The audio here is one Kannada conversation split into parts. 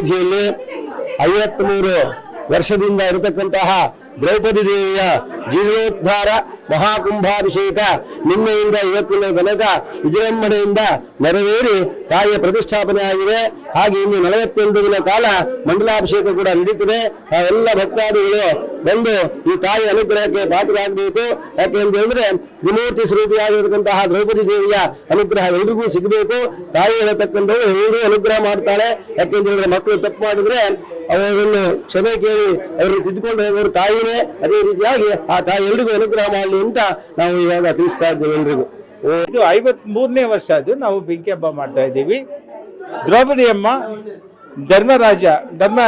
ಜಿಯಲ್ಲಿ ಐವತ್ಮೂರು ವರ್ಷದಿಂದ ಇರತಕ್ಕಂತಹ ದ್ರೌಪದಿ ದೇವಿಯ ಜೀರ್ಣೋದ್ಧಾರ ಮಹಾಕುಂಭಾಭಿಷೇಕ, ನಿನ್ನೆಯಿಂದ ಇವತ್ತಿನ ತನಕ ವಿಜೃಂಭಣೆಯಿಂದ ನೆರವೇರಿ ತಾಯಿಯ ಪ್ರತಿಷ್ಠಾಪನೆ ಆಗಿದೆ. ಹಾಗೆ ಇನ್ನು ನಲವತ್ತೆಂಟು ದಿನ ಕಾಲ ಮಂಡಲಾಭಿಷೇಕ ಕೂಡ ನಡೀತದೆ. ಎಲ್ಲ ಭಕ್ತಾದಿಗಳು ಬಂದು ಈ ತಾಯಿ ಅನುಗ್ರಹಕ್ಕೆ ಪಾತ್ರರಾಗಬೇಕು. ಯಾಕೆ ಅಂತ ಹೇಳಿದ್ರೆ ತ್ರಿಮೂರ್ತಿ ಸ್ವರೂಪಿಯಾಗಿರತಕ್ಕಂತಹ ದ್ರೌಪದಿ ದೇವಿಯ ಅನುಗ್ರಹ ಎಲ್ರಿಗೂ ಸಿಗಬೇಕು. ತಾಯಿ ಹೇಳತಕ್ಕಂಥವ್ರು ಎಲ್ಲರೂ ಅನುಗ್ರಹ ಮಾಡ್ತಾಳೆ. ಯಾಕೆಂತ ಹೇಳಿದ್ರೆ ಮಕ್ಕಳು ತಪ್ಪು ಮಾಡಿದ್ರೆ ಅವರನ್ನು ಕ್ಷಮೆ ಕೇಳಿ ಅವರು ತಿದ್ದುಕೊಂಡು ಹೋಗೋರು ತಾಯಿನೇ. ಅದೇ ರೀತಿಯಾಗಿ ಆ ತಾಯಿ ಎಲ್ರಿಗೂ ಅನುಗ್ರಹ ಮಾಡಲಿ ಅಂತ ನಾವು ಇವಾಗ ತಿಳಿಸ್ತಾ ಇದ್ದೇವೆ ಎಲ್ರಿಗೂ. ಇದು ಐವತ್ ಮೂರನೇ ವರ್ಷ ಅದು ನಾವು ಬೆಂಕಿ ಹಬ್ಬ ಮಾಡ್ತಾ ಇದ್ದೀವಿ. ದ್ರೌಪದಿ ಅಮ್ಮ ಧರ್ಮರಾಜ, ಧರ್ಮ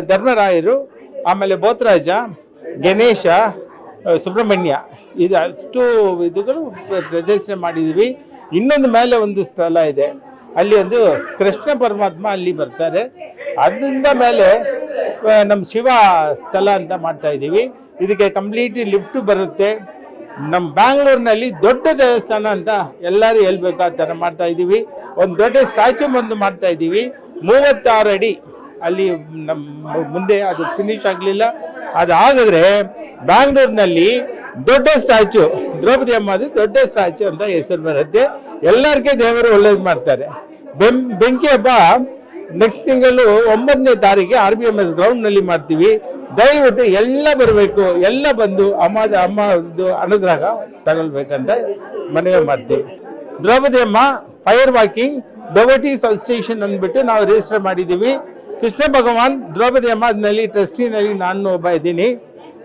ಧರ್ಮರಾಯರು, ಆಮೇಲೆ ಬೋತರಾಜ, ಗಣೇಶ ಸುಬ್ರಹ್ಮಣ್ಯ ಇದು ಅಷ್ಟು ಇದುಗಳು ಪ್ರ- ಪ್ರದರ್ಶನ ಮಾಡಿದ್ದೀವಿ. ಇನ್ನೊಂದು ಮೇಲೆ ಒಂದು ಸ್ಥಳ ಇದೆ. ಅಲ್ಲಿ ಒಂದು ಕೃಷ್ಣ ಪರಮಾತ್ಮ ಅಲ್ಲಿ ಬರ್ತಾರೆ. ಅದರಿಂದ ಮೇಲೆ ನಮ್ಮ ಶಿವ ಸ್ಥಳ ಅಂತ ಮಾಡ್ತಾ ಇದ್ದೀವಿ. ಇದಕ್ಕೆ ಕಂಪ್ಲೀಟ್ ಲಿಫ್ಟ್ ಬರುತ್ತೆ. ನಮ್ಮ ಬ್ಯಾಂಗ್ಳೂರಿನಲ್ಲಿ ದೊಡ್ಡ ದೇವಸ್ಥಾನ ಅಂತ ಎಲ್ಲರೂ ಹೇಳ್ಬೇಕು ಆ ಥರ ಮಾಡ್ತಾ ಇದ್ದೀವಿ. ಒಂದು ದೊಡ್ಡ ಸ್ಟ್ಯಾಚು ಬಂದು ಮಾಡ್ತಾ ಇದ್ದೀವಿ. ಮೂವತ್ತಾರು ಅಡಿ ಅಲ್ಲಿ ನಮ್ಮ ಮುಂದೆ ಅದು ಫಿನಿಶ್ ಆಗಲಿಲ್ಲ. ಅದು ಆಗಿದ್ರೆ ಬ್ಯಾಂಗ್ಳೂರಿನಲ್ಲಿ ದೊಡ್ಡ ಸ್ಟ್ಯಾಚು, ದ್ರೌಪದಿ ಅಮ್ಮದು ದೊಡ್ಡ ಸ್ಟ್ಯಾಚು ಅಂತ ಹೆಸರು ಬರುತ್ತೆ. ಎಲ್ಲರಿಗೆ ದೇವರು ಒಳ್ಳೇದು ಮಾಡ್ತಾರೆ. ಬೆಂ, ಬೆಂಕಿ ಹಬ್ಬ ನೆಕ್ಸ್ಟ್ ತಿಂಗಳು ಒಂಬತ್ತನೇ ತಾರೀಕಿಗೆ ಆರ್ ಬಿ ಎಂ ಎಸ್ ಗ್ರೌಂಡ್ನಲ್ಲಿ ಮಾಡ್ತೀವಿ. ದಯವಿಟ್ಟು ಎಲ್ಲ ಬರಬೇಕು, ಎಲ್ಲ ಬಂದು ಅಮ್ಮದ ಅಮ್ಮದು ಅನುಗ್ರಹ ತಗೊಳ್ಬೇಕಂತ ಮನವಿ ಮಾಡ್ತೀವಿ. ದ್ರೌಪದಿ ಅಮ್ಮ ಫೈರ್ ವಾಕಿಂಗ್ ಡೆವಟೀಸ್ ಅಸೋಸಿಯೇಷನ್ ಅಂದ್ಬಿಟ್ಟು ನಾವು ರಿಜಿಸ್ಟರ್ ಮಾಡಿದ್ದೀವಿ. ಕೃಷ್ಣ ಭಗವಾನ್, ದ್ರೌಪದಿ ಅಮ್ಮನಲ್ಲಿ ಟ್ರಸ್ಟಿನಲ್ಲಿ ನಾನು ಒಬ್ಬ ಇದ್ದೀನಿ.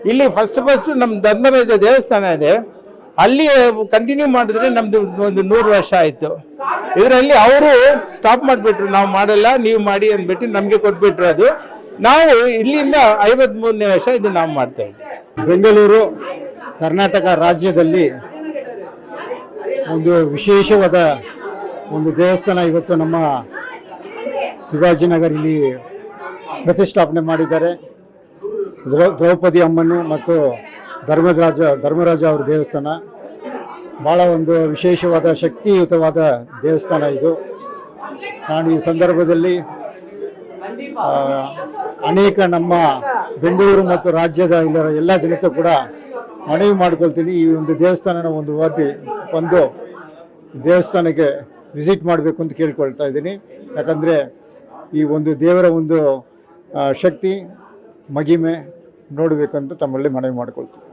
ಇಲ್ಲಿ ಫಸ್ಟ್ ಫಸ್ಟ್ ನಮ್ಮ ಧರ್ಮರಾಜ ದೇವಸ್ಥಾನ ಇದೆ. ಅಲ್ಲಿ ಕಂಟಿನ್ಯೂ ಮಾಡಿದ್ರೆ ನಮ್ದು ಒಂದು ನೂರು ವರ್ಷ ಆಯ್ತು. ಇದರಲ್ಲಿ ಅವರು ಸ್ಟಾಪ್ ಮಾಡಿಬಿಟ್ರು, ನಾವು ಮಾಡಲ್ಲ, ನೀವು ಮಾಡಿ ಅಂದ್ಬಿಟ್ಟು ನಮಗೆ ಕೊಟ್ಬಿಟ್ರು ಅದು. ನಾವು ಇಲ್ಲಿಂದ ಐವತ್ ಮೂರನೇ ವರ್ಷ ಇದು ನಾವು ಮಾಡ್ತಾ ಇದ್ದೀವಿ. ಬೆಂಗಳೂರು, ಕರ್ನಾಟಕ ರಾಜ್ಯದಲ್ಲಿ ಒಂದು ವಿಶೇಷವಾದ ಒಂದು ದೇವಸ್ಥಾನ ಇವತ್ತು ನಮ್ಮ ಶಿವಾಜಿನಗರ್ ಇಲ್ಲಿ ಪ್ರತಿಷ್ಠಾಪನೆ ಮಾಡಿದ್ದಾರೆ. ದ್ರೌ- ದ್ರೌಪದಿ ಅಮ್ಮನು ಮತ್ತು ಧರ್ಮರಾಜ ಧರ್ಮರಾಜ ಅವರ ದೇವಸ್ಥಾನ. ಭಾಳ ಒಂದು ವಿಶೇಷವಾದ ಶಕ್ತಿಯುತವಾದ ದೇವಸ್ಥಾನ ಇದು. ನಾನು ಈ ಸಂದರ್ಭದಲ್ಲಿ ಅನೇಕ ನಮ್ಮ ಬೆಂಗಳೂರು ಮತ್ತು ರಾಜ್ಯದ ಇಲ್ಲರ ಎಲ್ಲ ಜನತೆ ಕೂಡ ಮನವಿ ಮಾಡ್ಕೊಳ್ತೀನಿ. ಈ ಒಂದು ದೇವಸ್ಥಾನನ ಒಂದು ಓದಿ ಬಂದು ದೇವಸ್ಥಾನಕ್ಕೆ ವಿಸಿಟ್ ಮಾಡಬೇಕು ಅಂತ ಕೇಳ್ಕೊಳ್ತಾ ಇದ್ದೀನಿ. ಯಾಕಂದರೆ ಈ ಒಂದು ದೇವರ ಒಂದು ಶಕ್ತಿ ಮಗಿಮೆ ನೋಡಬೇಕಂತ ತಮ್ಮಲ್ಲಿ ಮನವಿ ಮಾಡ್ಕೊಳ್ತೀನಿ.